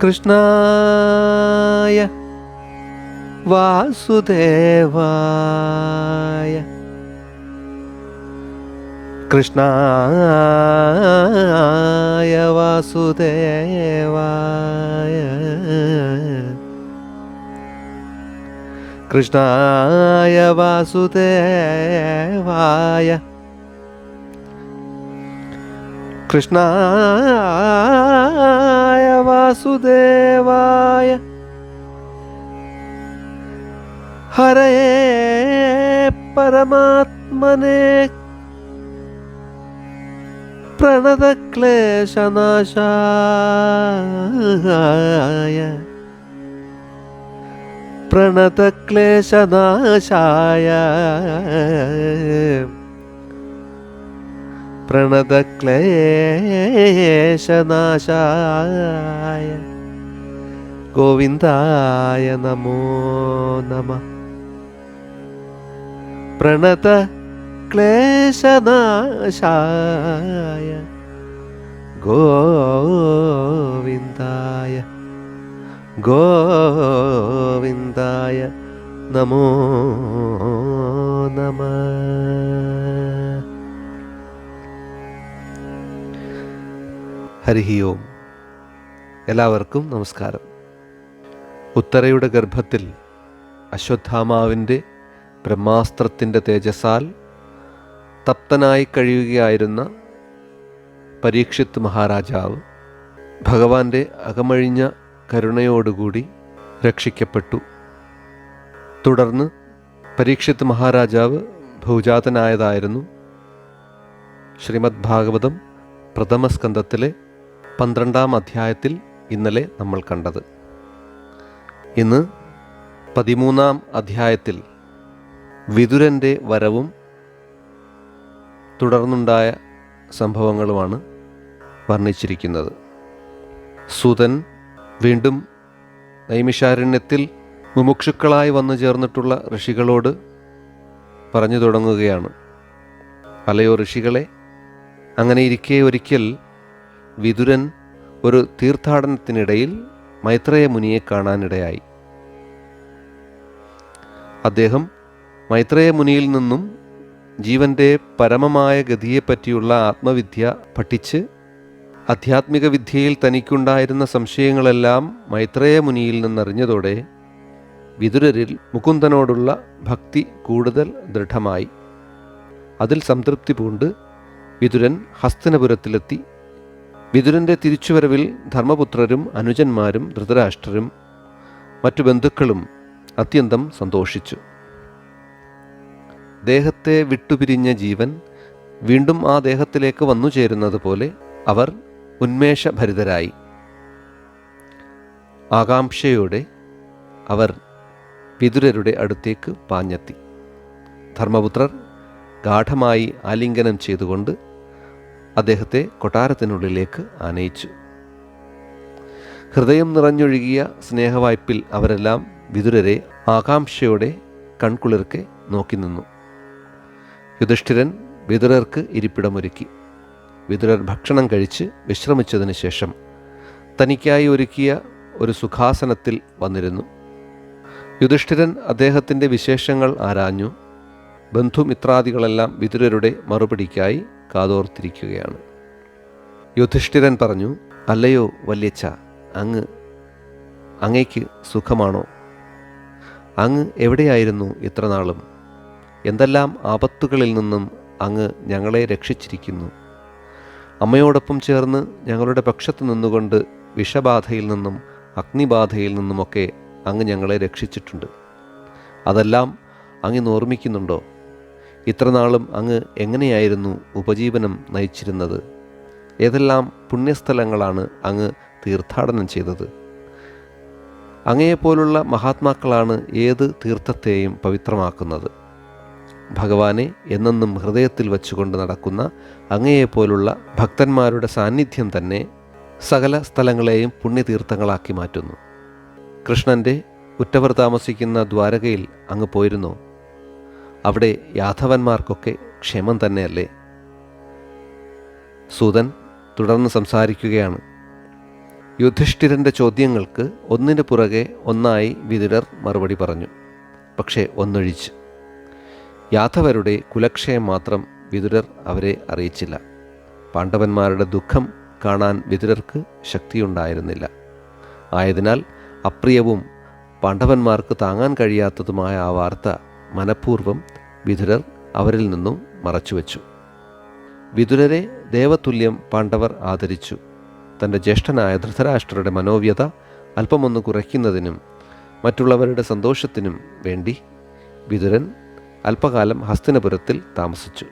കൃഷ്ണായ വാസുദേവായ കൃഷ്ണായ വാസുദേവായ കൃഷ്ണായ വാസുദേവായ. കൃഷ്ണായ വാസുദേവായ. ഹരേ പരമാത്മനെ. പ്രണതക്ലേശനാശായ. പ്രണതക്ലേശനാശായ. പ്രണതക്ലേശനാശായ. ഗോവിന്ദായ നമോ നമ. പ്രണത ക്ലേശനാശായ ഗോവിന്ദായ ഗോവിന്ദായ നമോ നമ. ഹരി ഓം. എല്ലാവർക്കും നമസ്കാരം. ഉത്തരയുടെ ഗർഭത്തിൽ അശ്വത്ഥാമാവിന്റെ ബ്രഹ്മാസ്ത്രത്തിന്റെ തേജസാൽ തപ്തനായി കഴിയുകയായിരുന്ന പരീക്ഷിത് മഹാരാജാവ് ഭഗവാന്റെ അകമഴിഞ്ഞ കരുണയോടുകൂടി രക്ഷിക്കപ്പെട്ടു. തുടർന്ന് പരീക്ഷിത് മഹാരാജാവ് ഭൗജാതനായതായിരുന്നു. ശ്രീമദ് ഭാഗവതം പ്രഥമസ്കന്ധത്തിലെ പന്ത്രണ്ടാം അധ്യായത്തിൽ ഇന്നലെ നമ്മൾ കണ്ടത്. ഇന്ന് പതിമൂന്നാം അധ്യായത്തിൽ വിതുരന്റെ വരവും തുടർന്നുണ്ടായ സംഭവങ്ങളുമാണ് വർണിച്ചിരിക്കുന്നത്. സുതൻ വീണ്ടും നൈമിഷാരണ്യത്തിൽ മുമുക്ഷുക്കളായി വന്നു ചേർന്നിട്ടുള്ള ഋഷികളോട് പറഞ്ഞു തുടങ്ങുകയാണ്. അലയോ ഋഷികളെ അങ്ങനെ ഇരിക്കെ ഒരിക്കൽ വിതുരൻ ഒരു തീർത്ഥാടനത്തിനിടയിൽ മൈത്രേയ മുനിയെ കാണാനിടയായി. അദ്ദേഹം മൈത്രേയ മുനിയിൽ നിന്നും ജീവന്റെ പരമമായ ഗതിയെപ്പറ്റിയുള്ള ആത്മവിദ്യ പഠിച്ച് ആധ്യാത്മിക വിദ്യയിൽ തനിക്കുണ്ടായിരുന്ന സംശയങ്ങളെല്ലാം മൈത്രേയ മുനിയിൽ നിന്നറിഞ്ഞതോടെ വിതുരരിൽ മുകുന്ദനോടുള്ള ഭക്തി കൂടുതൽ ദൃഢമായി. അതിൽ സംതൃപ്തി പൂണ്ട് വിതുരൻ ഹസ്തനപുരത്തിലെത്തി. വിതുരന്റെ തിരിച്ചുവരവിൽ ധർമ്മപുത്രരും അനുജന്മാരും ധൃതരാഷ്ട്രരും മറ്റു ബന്ധുക്കളും അത്യന്തം സന്തോഷിച്ചു. ദേഹത്തെ വിട്ടുപിരിഞ്ഞ ജീവൻ വീണ്ടും ആ ദേഹത്തിലേക്ക് വന്നു ചേരുന്നത് പോലെ അവർ ഉന്മേഷഭരിതരായി. ആകാംക്ഷയോടെ അവർ വിതുരരുടെ അടുത്തേക്ക് പാഞ്ഞെത്തി. ധർമ്മപുത്രർ ഗാഠമായി ആലിംഗനം ചെയ്തുകൊണ്ട് അദ്ദേഹത്തെ കൊട്ടാരത്തിനുള്ളിലേക്ക് ആനയിച്ചു. ഹൃദയം നിറഞ്ഞൊഴുകിയ സ്നേഹവായ്പിൽ അവരെല്ലാം വിതുരരെ ആകാംക്ഷയോടെ കൺകുളിർക്കെ നോക്കി നിന്നു. യുധിഷ്ഠിരൻ വിതുരർക്ക് ഇരിപ്പിടമൊരുക്കി. വിതുരർ ഭക്ഷണം കഴിച്ച് വിശ്രമിച്ചതിന് ശേഷം തനിക്കായി ഒരുക്കിയ ഒരു സുഖാസനത്തിൽ വന്നിരുന്നു. യുധിഷ്ഠിരൻ അദ്ദേഹത്തിന്റെ വിശേഷങ്ങൾ ആരാഞ്ഞു. ബന്ധുമിത്രാദികളെല്ലാം വിതുരരുടെ മറുപടിക്കായി കാതോർത്തിരിക്കുകയാണ്. യുധിഷ്ഠിരൻ പറഞ്ഞു അല്ലയോ വല്യച്ഛ അങ്ങ് അങ്ങയ്ക്ക് സുഖമാണോ? അങ്ങ് എവിടെയായിരുന്നു ഇത്രനാളും എന്തെല്ലാം ആപത്തുകളിൽ നിന്നും അങ്ങ് ഞങ്ങളെ രക്ഷിച്ചിരിക്കുന്നു? അമ്മയോടൊപ്പം ചേർന്ന് ഞങ്ങളുടെ പക്ഷത്ത് നിന്നുകൊണ്ട് വിഷബാധയിൽ നിന്നും അഗ്നിബാധയിൽ നിന്നുമൊക്കെ അങ്ങ് ഞങ്ങളെ രക്ഷിച്ചിട്ടുണ്ട്. അതെല്ലാം അങ്ങ് ഓർമ്മിക്കുന്നുണ്ടോ? ഇത്രനാളും അങ്ങ് എങ്ങനെയായിരുന്നു ഉപജീവനം നയിച്ചിരുന്നത്? ഏതെല്ലാം പുണ്യസ്ഥലങ്ങളാണ് അങ്ങ് തീർത്ഥാടനം ചെയ്തത്? അങ്ങയെപ്പോലുള്ള മഹാത്മാക്കളാണ് ഏത് തീർത്ഥത്തെയും പവിത്രമാക്കുന്നത്? ഭഗവാനെ എന്നെന്നും ഹൃദയത്തിൽ വച്ചുകൊണ്ട് നടക്കുന്ന അങ്ങയെപ്പോലുള്ള ഭക്തന്മാരുടെ സാന്നിധ്യം തന്നെ സകല സ്ഥലങ്ങളെയും പുണ്യതീർത്ഥങ്ങളാക്കി മാറ്റുന്നു. കൃഷ്ണന്റെ ഉറ്റവർ താമസിക്കുന്ന ദ്വാരകയിൽ അങ്ങ് പോയിരുന്നു. അവിടെ യാദവന്മാർക്കൊക്കെ ക്ഷേമം തന്നെയല്ലേ? സൂതൻ തുടർന്ന് സംസാരിക്കുകയാണ്. യുധിഷ്ഠിരന്റെ ചോദ്യങ്ങൾക്ക് ഒന്നിന് പുറകെ ഒന്നായി വിദുരർ മറുപടി പറഞ്ഞു. പക്ഷേ ഒന്നൊഴിച്ച്. യാദവരുടെ കുലക്ഷയം മാത്രം വിതുരർ അവരെ അറിയിച്ചില്ല. പാണ്ഡവന്മാരുടെ ദുഃഖം കാണാൻ വിതുരർക്ക് ശക്തിയുണ്ടായിരുന്നില്ല. ആയതിനാൽ അപ്രിയവും പാണ്ഡവന്മാർക്ക് താങ്ങാൻ കഴിയാത്തതുമായ ആ വാർത്ത മനഃപൂർവം വിതുരർ അവരിൽ നിന്നും മറച്ചുവെച്ചു. വിതുരരെ ദേവതുല്യം പാണ്ഡവർ ആദരിച്ചു. തന്റെ ജ്യേഷ്ഠനായ ധൃതരാഷ്ട്രരുടെ മനോവ്യത അല്പമൊന്ന് കുറയ്ക്കുന്നതിനും മറ്റുള്ളവരുടെ സന്തോഷത്തിനും വേണ്ടി വിതുരൻ അല്പകാലം ഹസ്തിനപുരത്തിൽ താമസിച്ചു.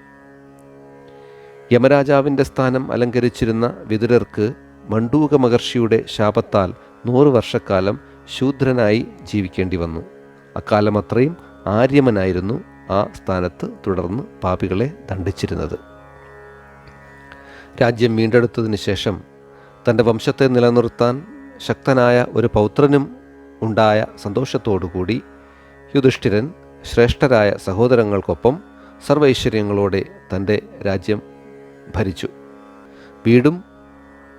യമരാജാവിന്റെ സ്ഥാനം അലങ്കരിച്ചിരുന്ന വിതുരർക്ക് മണ്ഡൂക മഹർഷിയുടെ ശാപത്താൽ നൂറ് വർഷക്കാലം ശൂദ്രനായി ജീവിക്കേണ്ടി വന്നു. അക്കാലം അത്രയും ആര്യമനായിരുന്നു ആ സ്ഥാനത്ത് തുടർന്ന് പാപികളെ ദണ്ഡിച്ചിരുന്നത്. രാജ്യം വീണ്ടെടുത്തതിന് ശേഷം തന്റെ വംശത്തെ നിലനിർത്താൻ ശക്തനായ ഒരു പൗത്രനും ഉണ്ടായ സന്തോഷത്തോടുകൂടി യുധിഷ്ഠിരൻ ശ്രേഷ്ഠരായ സഹോദരങ്ങൾക്കൊപ്പം സർവൈശ്വര്യങ്ങളോടെ തന്റെ രാജ്യം ഭരിച്ചു. വീടും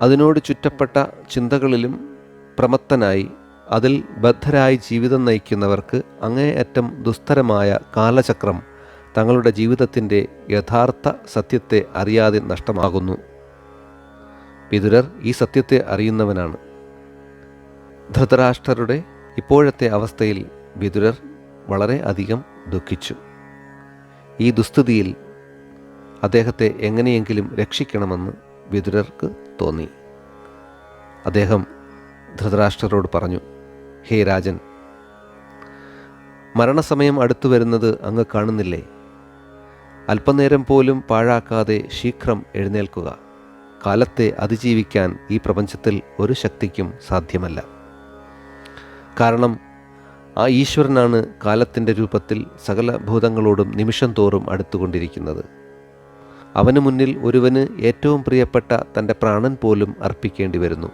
അതിനോട് ചുറ്റപ്പെട്ട ചിന്തകളിലും പ്രമത്തനായി അതിൽ ബദ്ധരായി ജീവിതം നയിക്കുന്നവർക്ക് അങ്ങേയറ്റം ദുസ്തരമായ കാലചക്രം തങ്ങളുടെ ജീവിതത്തിന്റെ യഥാർത്ഥ സത്യത്തെ അറിയാതെ നഷ്ടമാകുന്നു. പിതുരർ ഈ സത്യത്തെ അറിയുന്നവനാണ്. ധൃതരാഷ്ട്രരുടെ ഇപ്പോഴത്തെ അവസ്ഥയിൽ വിതുരർ വളരെ അധികം ദുഃഖിച്ചു. ഈ ദുസ്ഥിതിയിൽ അദ്ദേഹത്തെ എങ്ങനെയെങ്കിലും രക്ഷിക്കണമെന്ന് വിദുരർക്ക് തോന്നി. അദ്ദേഹം ധൃതരാഷ്ട്രരോട് പറഞ്ഞു ഹേ രാജൻ മരണസമയം അടുത്തു വരുന്നത് അങ്ങ് കാണുന്നില്ലേ? അല്പനേരം പോലും പാഴാക്കാതെ ശീഘ്രം എഴുന്നേൽക്കുക. കാലത്തെ അതിജീവിക്കാൻ ഈ പ്രപഞ്ചത്തിൽ ഒരു ശക്തിക്കും സാധ്യമല്ല. കാരണം ആ ഈശ്വരനാണ് കാലത്തിന്റെ രൂപത്തിൽ സകല ഭൂതങ്ങളോടും നിമിഷം തോറും അടുത്തുകൊണ്ടിരിക്കുന്നത്. അവന് മുന്നിൽ ഒരുവന് ഏറ്റവും പ്രിയപ്പെട്ട തന്റെ പ്രാണൻ പോലും അർപ്പിക്കേണ്ടി വരുന്നു.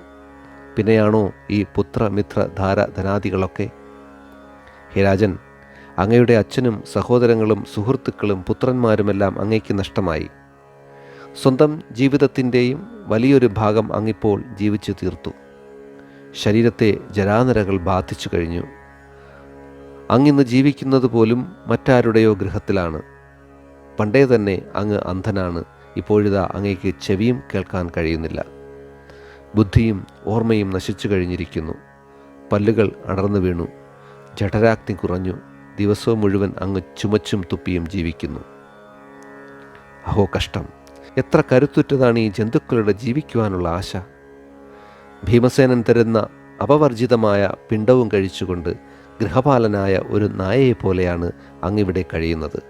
പിന്നെയാണോ ഈ പുത്രമിത്ര ധാര ധനാദികളൊക്കെ? ഹേ രാജൻ അങ്ങയുടെ അച്ഛനും സഹോദരങ്ങളും സുഹൃത്തുക്കളും പുത്രന്മാരുമെല്ലാം അങ്ങയ്ക്ക് നഷ്ടമായി. സ്വന്തം ജീവിതത്തിന്റെയും വലിയൊരു ഭാഗം അങ്ങിപ്പോൾ ജീവിച്ചു തീർത്തു. ശരീരത്തെ ജരാനരകൾ ബാധിച്ചു കഴിഞ്ഞു. അങ്ങിന്ന് ജീവിക്കുന്നത് പോലും മറ്റാരുടെയോ ഗൃഹത്തിലാണ്. പണ്ടേ തന്നെ അങ്ങ് അന്ധനാണ്. ഇപ്പോഴിതാ അങ്ങേക്ക് ചെവിയും കേൾക്കാൻ കഴിയുന്നില്ല. ബുദ്ധിയും ഓർമ്മയും നശിച്ചു കഴിഞ്ഞിരിക്കുന്നു. പല്ലുകൾ അടർന്നു വീണു. ജഠരാഗ്നി കുറഞ്ഞു. ദിവസവും മുഴുവൻ അങ്ങ് ചുമച്ചും തുപ്പിയും ജീവിക്കുന്നു. അഹോ കഷ്ടം. എത്ര കരുത്തുറ്റതാണ് ഈ ജന്തുക്കളുടെ ജീവിക്കുവാനുള്ള ആശ. ഭീമസേനൻ തരുന്ന അപവർജിതമായ പിണ്ടവും കഴിച്ചുകൊണ്ട് ഗൃഹപാലനായ ഒരു നായയെ പോലെയാണ് അങ്ങിവിടെ കഴിയുന്നത്.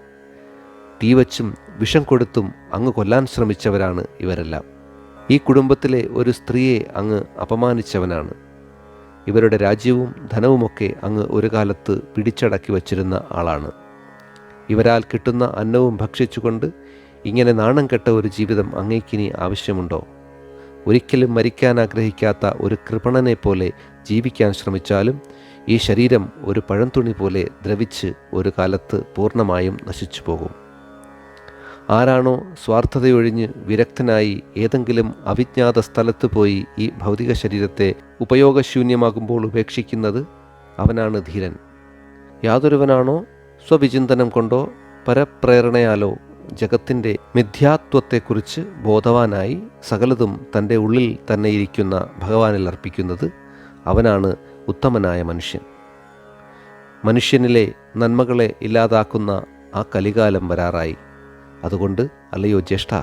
തീവച്ചും വിഷം കൊടുത്തും അങ്ങ് കൊല്ലാൻ ശ്രമിച്ചവരാണ് ഇവരെല്ലാം. ഈ കുടുംബത്തിലെ ഒരു സ്ത്രീയെ അങ്ങ് അപമാനിച്ചവനാണ്. ഇവരുടെ രാജ്യവും ധനവുമൊക്കെ അങ്ങ് ഒരു കാലത്ത് പിടിച്ചടക്കി വച്ചിരുന്ന ആളാണ്. ഇവരാൽ കിട്ടുന്ന അന്നവും ഭക്ഷിച്ചുകൊണ്ട് ഇങ്ങനെ നാണം കെട്ട ഒരു ജീവിതം അങ്ങേക്കിനി ആവശ്യമുണ്ടോ? ഒരിക്കലും മരിക്കാൻ ആഗ്രഹിക്കാത്ത ഒരു കൃപണനെ പോലെ ജീവിക്കാൻ ശ്രമിച്ചാലും ഈ ശരീരം ഒരു പഴംതുണി പോലെ ദ്രവിച്ച് ഒരു കാലത്ത് പൂർണമായും നശിച്ചു പോകും. ആരാണോ സ്വാർത്ഥതയൊഴിഞ്ഞ് വിരക്തനായി ഏതെങ്കിലും അവിജ്ഞാത സ്ഥലത്ത് പോയി ഈ ഭൗതിക ശരീരത്തെ ഉപയോഗശൂന്യമാകുമ്പോൾ ഉപേക്ഷിക്കുന്നത് അവനാണ് ധീരൻ. യാതൊരുവനാണോ സ്വവിചിന്തനം കൊണ്ടോ പരപ്രേരണയാലോ ജഗത്തിന്റെ മിഥ്യാത്വത്തെക്കുറിച്ച് ബോധവാനായി സകലതും തന്റെ ഉള്ളിൽ തന്നെ ഇരിക്കുന്ന ഭഗവാനിൽ അർപ്പിക്കുന്നത് അവനാണ് ഉത്തമനായ മനുഷ്യൻ. മനുഷ്യനിലെ നന്മകളെ ഇല്ലാതാക്കുന്ന ആ കലികാലം വരാറായി. അതുകൊണ്ട് അല്ലയോ ജ്യേഷ്ഠ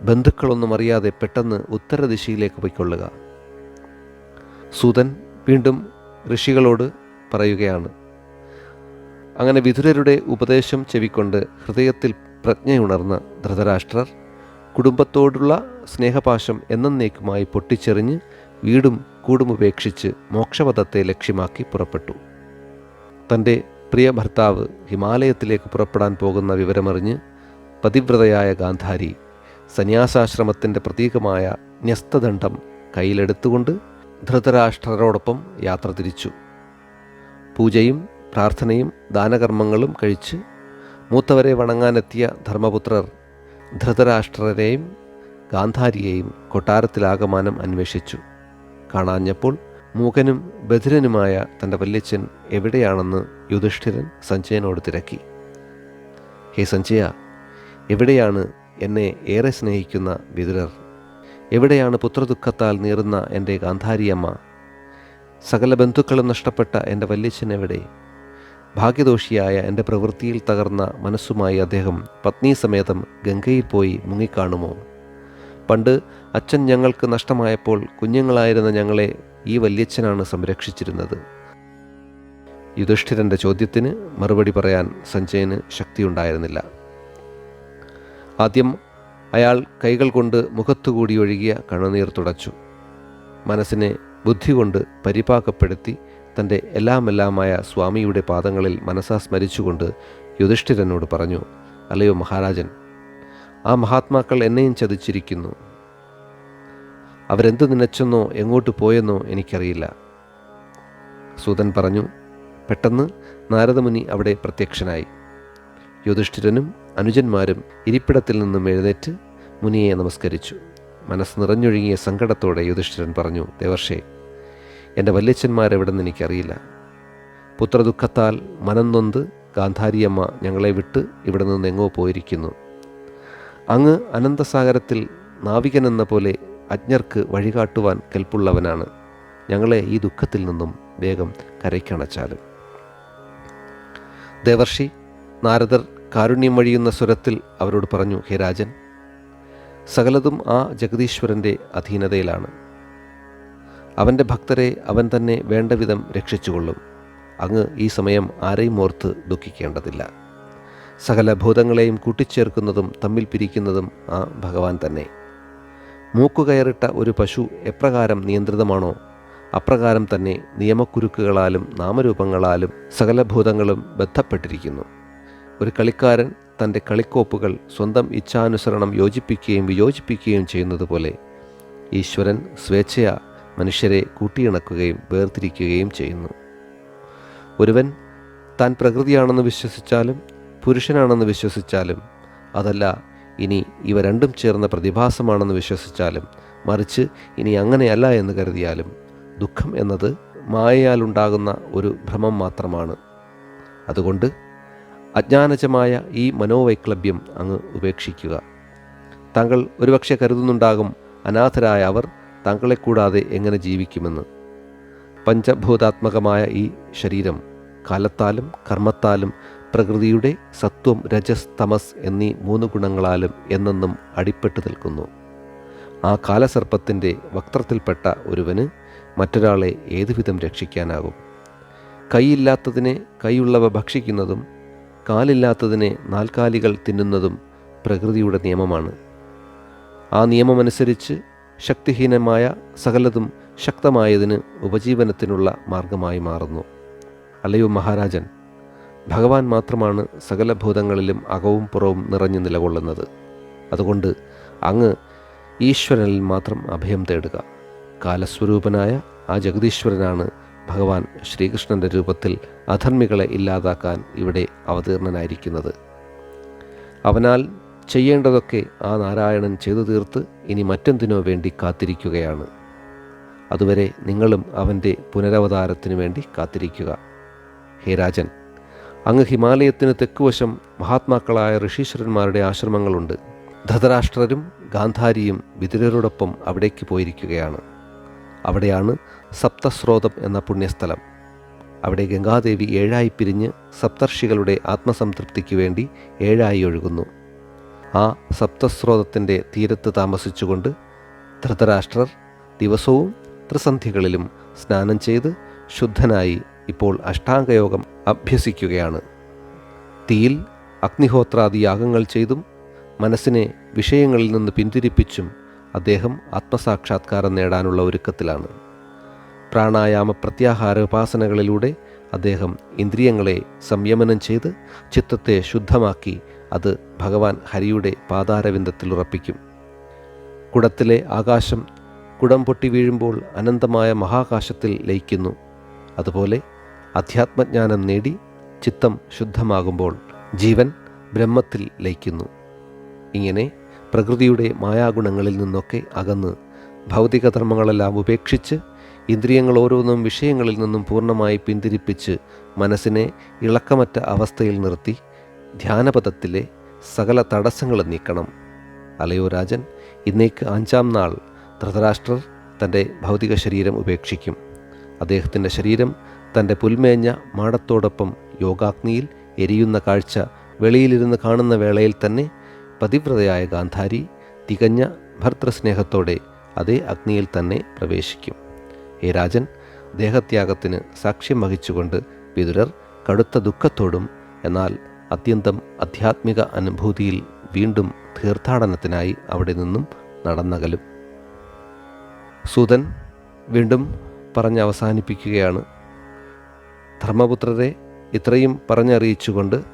ബന്ധുക്കളൊന്നും അറിയാതെ പെട്ടെന്ന് ഉത്തരദിശയിലേക്ക് പോയിക്കൊള്ളുക. സൂതൻ വീണ്ടും ഋഷികളോട് പറയുകയാണ്. അങ്ങനെ വിധുരരുടെ ഉപദേശം ചെവിക്കൊണ്ട് ഹൃദയത്തിൽ പ്രജ്ഞയുണർന്ന ധൃതരാഷ്ട്രർ കുടുംബത്തോടുള്ള സ്നേഹപാശം എന്നേക്കുമായി പൊട്ടിച്ചെറിഞ്ഞ് വീടും കൂടുമുപേക്ഷിച്ച് മോക്ഷപഥത്തെ ലക്ഷ്യമാക്കി പുറപ്പെട്ടു. തന്റെ പ്രിയ ഭർത്താവ് ഹിമാലയത്തിലേക്ക് പുറപ്പെടാൻ പോകുന്ന വിവരമറിഞ്ഞ് പതിവ്രതയായ ഗാന്ധാരി സന്യാസാശ്രമത്തിന്റെ പ്രതീകമായ ന്യസ്തദണ്ഡം കയ്യിലെടുത്തുകൊണ്ട് ധൃതരാഷ്ട്രരോടൊപ്പം യാത്ര തിരിച്ചു. പൂജയും പ്രാർത്ഥനയും ദാനകർമ്മങ്ങളും കഴിച്ച് മൂത്തവരെ വണങ്ങാനെത്തിയ ധർമ്മപുത്രർ ധൃതരാഷ്ട്രരെയും ഗാന്ധാരിയെയും കൊട്ടാരത്തിലാകമാനം അന്വേഷിച്ചു. കാണാഞ്ഞപ്പോൾ മൂകനും ബധിരനുമായ തന്റെ വല്യച്ഛൻ എവിടെയാണെന്ന് യുധിഷ്ഠിരൻ സഞ്ജയനോട് തിരക്കി. ഹേ സഞ്ജയ എവിടെയാണ് എന്നെ ഏറെ സ്നേഹിക്കുന്ന വിതുരർ? എവിടെയാണ് പുത്രദുഃഖത്താൽ നീറുന്ന എന്റെ ഗാന്ധാരിയമ്മ? സകല ബന്ധുക്കളും നഷ്ടപ്പെട്ട എന്റെ വല്യച്ഛൻ എവിടെ? ഭാഗ്യദോഷിയായ എന്റെ പ്രവൃത്തിയിൽ തകർന്ന മനസ്സുമായി അദ്ദേഹം പത്നി സമേതം ഗംഗയിൽ പോയി മുങ്ങിക്കാണുമോ? പണ്ട് അച്ഛൻ ഞങ്ങൾക്ക് നഷ്ടമായപ്പോൾ കുഞ്ഞുങ്ങളായിരുന്ന ഞങ്ങളെ ഈ വല്യച്ഛനാണ് സംരക്ഷിച്ചിരുന്നത്. യുധിഷ്ഠിരന്റെ ചോദ്യത്തിന് മറുപടി പറയാൻ സഞ്ജയന് ശക്തിയുണ്ടായിരുന്നില്ല. ആദ്യം അയാൾ കൈകൾ കൊണ്ട് മുഖത്തുകൂടി ഒഴുകിയ കണ്ണുനീർ തുടച്ചു. മനസ്സിനെ ബുദ്ധി കൊണ്ട് പരിപാകപ്പെടുത്തി തന്റെ എല്ലാമെല്ലാമായ സ്വാമിയുടെ പാദങ്ങളിൽ മനസ്സാ സ്മരിച്ചുകൊണ്ട് യുധിഷ്ഠിരനോട് പറഞ്ഞു അല്ലയോ മഹാരാജൻ ആ മഹാത്മാക്കൾ എന്നെയും ചതിച്ചിരിക്കുന്നു. അവരെന്ത് നനച്ചെന്നോ എങ്ങോട്ട് പോയെന്നോ എനിക്കറിയില്ല. സൂതൻ പറഞ്ഞു പെട്ടെന്ന് നാരദമുനി അവിടെ പ്രത്യക്ഷനായി. യുധിഷ്ഠിരനും അനുജന്മാരും ഇരിപ്പിടത്തിൽ നിന്നും എഴുന്നേറ്റ് മുനിയെ നമസ്കരിച്ചു. മനസ്സ് നിറഞ്ഞൊഴുകിയ സങ്കടത്തോടെ യുധിഷ്ഠിരൻ പറഞ്ഞു ദേവർഷേ എന്റെ വല്യച്ഛന്മാരെവിടെന്ന് എനിക്കറിയില്ല. പുത്രദുഃഖത്താൽ മനം നൊന്ത് ഗാന്ധാരിയമ്മ ഞങ്ങളെ വിട്ട് ഇവിടെ നിന്ന് എങ്ങോ പോയിരിക്കുന്നു. അങ്ങ് അനന്തസാഗരത്തിൽ നാവികനെന്ന പോലെ അജ്ഞർക്ക് വഴികാട്ടുവാൻ കെൽപ്പുള്ളവനാണ്. ഞങ്ങളെ ഈ ദുഃഖത്തിൽ നിന്നും വേഗം കരയ്ക്കണച്ചാലും. ദേവർഷി നാരദർ കാരുണ്യം വഴിയുന്ന സ്വരത്തിൽ അവരോട് പറഞ്ഞു ഹേ രാജൻ സകലതും ആ ജഗദീശ്വരന്റെ അധീനതയിലാണ്. അവന്റെ ഭക്തരെ അവൻ തന്നെ വേണ്ട വിധം രക്ഷിച്ചുകൊള്ളും. അങ്ങ് ഈ സമയം ആരെയും ഓർത്ത് ദുഃഖിക്കേണ്ടതില്ല. സകല ഭൂതങ്ങളെയും കൂട്ടിച്ചേർക്കുന്നതും തമ്മിൽ പിരിക്കുന്നതും ആ ഭഗവാൻ തന്നെ. മൂക്കുകയറിട്ട ഒരു പശു എപ്രകാരം നിയന്ത്രിതമാണോ? അപ്രകാരം തന്നെ നിയമക്കുരുക്കുകളാലും നാമരൂപങ്ങളാലും സകലഭൂതങ്ങളും ബന്ധപ്പെട്ടിരിക്കുന്നു. ഒരു കളിക്കാരൻ തന്റെ കളിക്കോപ്പുകൾ സ്വന്തം ഇച്ഛാനുസരണം യോജിപ്പിക്കുകയും വിയോജിപ്പിക്കുകയും ചെയ്യുന്നത് പോലെ ഈശ്വരൻ സ്വേച്ഛയാ മനുഷ്യരെ കൂട്ടിയിണക്കുകയും വേർതിരിക്കുകയും ചെയ്യുന്നു. ഒരുവൻ താൻ പ്രകൃതിയാണെന്ന് വിശ്വസിച്ചാലും പുരുഷനാണെന്ന് വിശ്വസിച്ചാലും അതല്ല ഇനി ഇവ രണ്ടും ചേർന്ന പ്രതിഭാസമാണെന്ന് വിശ്വസിച്ചാലും മറിച്ച് ഇനി അങ്ങനെയല്ല എന്ന് കരുതിയാലും ദുഃഖം എന്നത് മായയാലുണ്ടാകുന്ന ഒരു ഭ്രമം മാത്രമാണ്. അതുകൊണ്ട് അജ്ഞാനജമായ ഈ മനോവൈക്ലഭ്യം അങ്ങ് ഉപേക്ഷിക്കുക. താങ്കൾ ഒരുപക്ഷെ കരുതുന്നുണ്ടാകും അനാഥരായ അവർ താങ്കളെ കൂടാതെ എങ്ങനെ ജീവിക്കുമെന്ന്. പഞ്ചഭൂതാത്മകമായ ഈ ശരീരം കാലത്താലും കർമ്മത്താലും പ്രകൃതിയുടെ സത്വം രജസ് തമസ് എന്നീ മൂന്ന് ഗുണങ്ങളാലും എന്നെന്നും അടിപ്പെട്ടു നിൽക്കുന്നു. ആ കാലസർപ്പത്തിന്റെ വക്രത്തിൽപ്പെട്ട ഒരുവന് മറ്റൊരാളെ ഏതുവിധം രക്ഷിക്കാനാകും? കൈയില്ലാത്തതിനെ കൈയുള്ളവ ഭക്ഷിക്കുന്നതും കാലില്ലാത്തതിനെ നാൽക്കാലികൾ തിന്നുന്നതും പ്രകൃതിയുടെ നിയമമാണ്. ആ നിയമമനുസരിച്ച് ശക്തിഹീനമായ സകലതും ശക്തമായതിന് ഉപജീവനത്തിനുള്ള മാർഗമായി മാറുന്നു. അല്ലയോ മഹാരാജൻ? ഭഗവാൻ മാത്രമാണ് സകല ഭൂതങ്ങളിലും അകവും പുറവും നിറഞ്ഞു നിലകൊള്ളുന്നത്. അതുകൊണ്ട് അങ്ങ് ഈശ്വരനിൽ മാത്രം അഭയം തേടുക. കാലസ്വരൂപനായ ആ ജഗദീശ്വരനാണ് ഭഗവാൻ ശ്രീകൃഷ്ണന്റെ രൂപത്തിൽ അധർമ്മികളെ ഇല്ലാതാക്കാൻ ഇവിടെ അവതീർണനായിരിക്കുന്നത്. അവനാൽ ചെയ്യേണ്ടതൊക്കെ ആ നാരായണൻ ചെയ്തു തീർത്ത് ഇനി മറ്റെന്തിനോ വേണ്ടി കാത്തിരിക്കുകയാണ്. അതുവരെ നിങ്ങളും അവന്റെ പുനരവതാരത്തിനു വേണ്ടി കാത്തിരിക്കുക. ഹേ രാജൻ. അങ്ങ് ഹിമാലയത്തിന് തെക്കുവശം മഹാത്മാക്കളായ ഋഷീശ്വരന്മാരുടെ ആശ്രമങ്ങളുണ്ട്. ധതരാഷ്ട്രരും ഗാന്ധാരിയും വിതുരരോടൊപ്പം അവിടേക്ക് പോയിരിക്കുകയാണ്. അവിടെയാണ് സപ്തസ്രോതം എന്ന പുണ്യസ്ഥലം. അവിടെ ഗംഗാദേവി ഏഴായി പിരിഞ്ഞ് സപ്തർഷികളുടെ ആത്മസംതൃപ്തിക്ക് വേണ്ടി ഏഴായി ഒഴുകുന്നു. ആ സപ്തസ്രോതത്തിന്റെ തീരത്ത് താമസിച്ചുകൊണ്ട് ധൃതരാഷ്ട്രർ ദിവസവും ത്രിസന്ധികളിലും സ്നാനം ചെയ്ത് ശുദ്ധനായി ഇപ്പോൾ അഷ്ടാംഗയോഗം അഭ്യസിക്കുകയാണ്. തീയിൽ അഗ്നിഹോത്രാദി യാഗങ്ങൾ ചെയ്തും മനസ്സിനെ വിഷയങ്ങളിൽ നിന്ന് പിന്തിരിപ്പിച്ചും അദ്ദേഹം ആത്മസാക്ഷാത്കാരം നേടാനുള്ള ഒരുക്കത്തിലാണ്. പ്രാണായാമ പ്രത്യാഹാര ഉപാസനകളിലൂടെ അദ്ദേഹം ഇന്ദ്രിയങ്ങളെ സംയമനം ചെയ്ത് ചിത്തത്തെ ശുദ്ധമാക്കി അത് ഭഗവാൻ ഹരിയുടെ പാതാരവിന്ദത്തിൽ ഉറപ്പിക്കും. കുടത്തിലെ ആകാശം കുടം പൊട്ടി വീഴുമ്പോൾ അനന്തമായ മഹാകാശത്തിൽ ലയിക്കുന്നു. അതുപോലെ അധ്യാത്മജ്ഞാനം നേടി ചിത്തം ശുദ്ധമാകുമ്പോൾ ജീവൻ ബ്രഹ്മത്തിൽ ലയിക്കുന്നു. ഇങ്ങനെ പ്രകൃതിയുടെ മായാഗുണങ്ങളിൽ നിന്നൊക്കെ അകന്ന് ഭൗതിക ധർമ്മങ്ങളെല്ലാം ഉപേക്ഷിച്ച് ഇന്ദ്രിയങ്ങൾ ഓരോന്നും വിഷയങ്ങളിൽ നിന്നും പൂർണമായി പിന്തിരിപ്പിച്ച് മനസ്സിനെ ഇളക്കമറ്റ അവസ്ഥയിൽ നിർത്തി ധ്യാനപഥത്തിലെ സകല തടസ്സങ്ങളും നീക്കണം. അലയോ രാജൻ ഇന്നേക്ക് അഞ്ചാം നാൾ ധൃതരാഷ്ട്രർ തന്റെ ഭൗതിക ശരീരം ഉപേക്ഷിക്കും. അദ്ദേഹത്തിന്റെ ശരീരം തന്റെ പുൽമേഞ്ഞ മാടത്തോടൊപ്പം യോഗാഗ്നിയിൽ എരിയുന്ന കാഴ്ച വെളിയിലിരുന്ന് കാണുന്ന വേളയിൽ തന്നെ പതിവ്രതയായ ഗാന്ധാരി തികഞ്ഞ ഭർത്തൃസ്നേഹത്തോടെ അതേ അഗ്നിയിൽ തന്നെ പ്രവേശിക്കും. ഹേ രാജൻ ദേഹത്യാഗത്തിന് സാക്ഷ്യം വഹിച്ചുകൊണ്ട് വിതുരർ കടുത്ത ദുഃഖത്തോടും എന്നാൽ അത്യന്തം ആധ്യാത്മിക അനുഭൂതിയിൽ വീണ്ടും തീർത്ഥാടനത്തിനായി അവിടെ നിന്നും നടന്നകലും. സുതൻ വീണ്ടും പറഞ്ഞ് അവസാനിപ്പിക്കുകയാണ് ധർമ്മപുത്രരെ ഇത്രയും പറഞ്ഞറിയിച്ചുകൊണ്ട്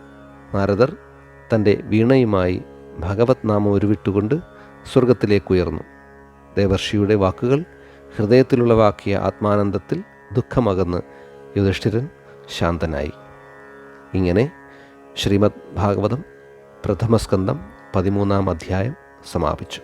നാരദർ തന്റെ വീണയുമായി ഭഗവത് നാമം ഉരുവിട്ടുകൊണ്ട് സ്വർഗത്തിലേക്കുയർന്നു ദേവർഷിയുടെ വാക്കുകൾ ഹൃദയത്തിലുളവാക്കിയ ആത്മാനന്ദത്തിൽ ദുഃഖമകന്ന് യുധിഷ്ഠിരൻ ശാന്തനായി. ഇങ്ങനെ ശ്രീമദ് ഭാഗവതം പ്രഥമസ്കന്ധം പതിമൂന്നാം അധ്യായം സമാപിച്ചു.